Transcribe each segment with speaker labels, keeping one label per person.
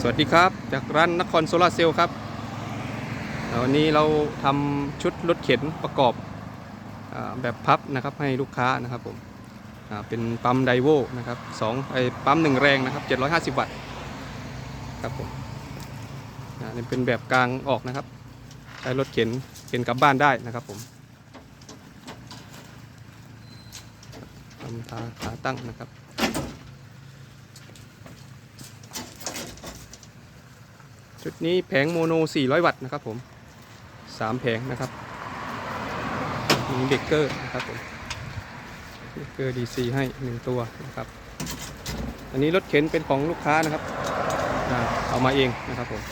Speaker 1: สวัสดีครับ จากร้านนครโซลาร์เซลล์ครับวันนี้เราทำชุดรถเข็นประกอบอแบบพับนะครับให้ลูกค้านะครับผมเป็นปั๊มไดโวนะครับสองไอปั๊มหนึ่งแรงนะครับ 750 วัตต์ครับผมอ่านี่เป็นแบบกลางออกนะครับ ใช้รถเข็นเข็นกลับบ้านได้นะครับผมทำขาขาตั้งนะครับ ชุดนี้แผงโมโน 400 วัตต์นะครับผม3แผงนะครับมีเบรกเกอร์นะครับผมเบรกเกอร์ DC ให้ 1 ตัวนะครับ อันนี้รถเข็นเป็นของลูกค้านะครับเอามาเองนะครับผม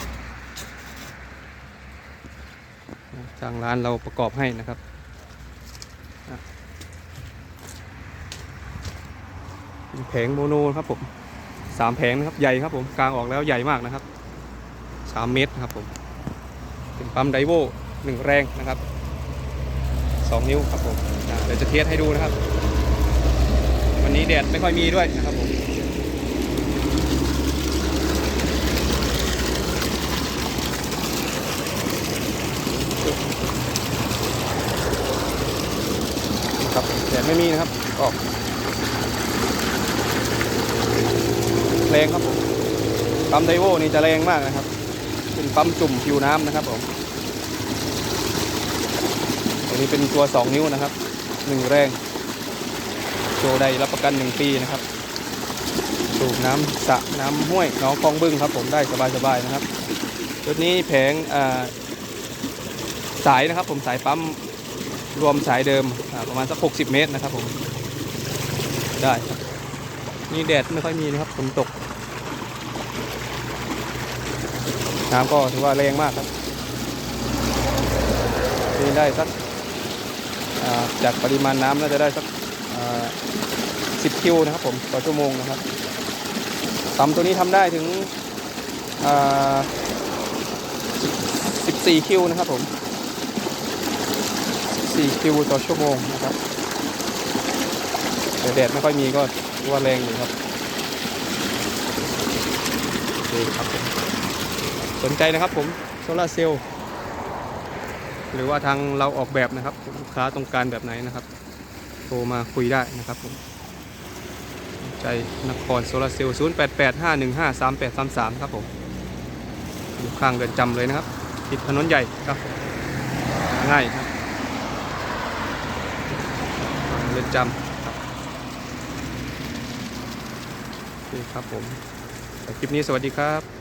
Speaker 1: ทางร้านเราประกอบให้นะครับแผงโมโนครับผม3แผงนะครับใหญ่ครับผมกลางออกแล้วใหญ่มากนะครับ 3 เมตรนะครับผมเป็นปั๊มไดโวหนึ่งแรงนะครับ 2 นิ้วครับผมเดี๋ยวจะเทสให้ดูนะครับ วันนี้แดดไม่ค่อยมีด้วยนะครับผมครับแดดไม่มีนะครับออกแรงครับผมปั๊มไดโวนี่จะแรงมากนะครับ เป็นปั๊มจุ่มผิวน้ำนะครับผมตัวนี้เป็นตัว 2 นิ้วนะครับ 1 แรงโชได้รับประกัน 1 ปีนะครับสูบน้ำสระน้ำห้วยน้องคลองบึ้งครับ ผมได้สบายๆนะครับตัวนี้แผงสายนะครับ ผมสายปั๊มรวมสายเดิมประมาณสัก 60 เมตรนะครับผมได้นี่แดดไม่ค่อยมีนะครับฝนตก น้ำก็ถือว่าแรงมากครับนี่ได้สักจากปริมาณน้ำน่าจะได้สักสิบคิวนะครับผมต่อชั่วโมงนะครับปั๊มตัวนี้ทำได้ถึงสิบสี่คิวนะครับผมสี่คิวต่อชั่วโมงนะครับแต่แดดไม่ค่อยมีก็ว่าแรงอยู่ครับโอเคครับผม สนใจนะครับผมโซลาเซลล์หรือว่าทางเราออกแบบนะครับลูกค้าต้องการแบบไหนนะครับ โทรมาคุยได้นะครับผมใจนครโซลาเซลล์0 8 8 5 1 5 3 8 3 3ครับผมอยู่ข้างเดินจำเลยนะครับติดถนนใหญ่ครับง่ายครับเดินจำครับโอเคครับผมคลิปนี้สวัสดีครับ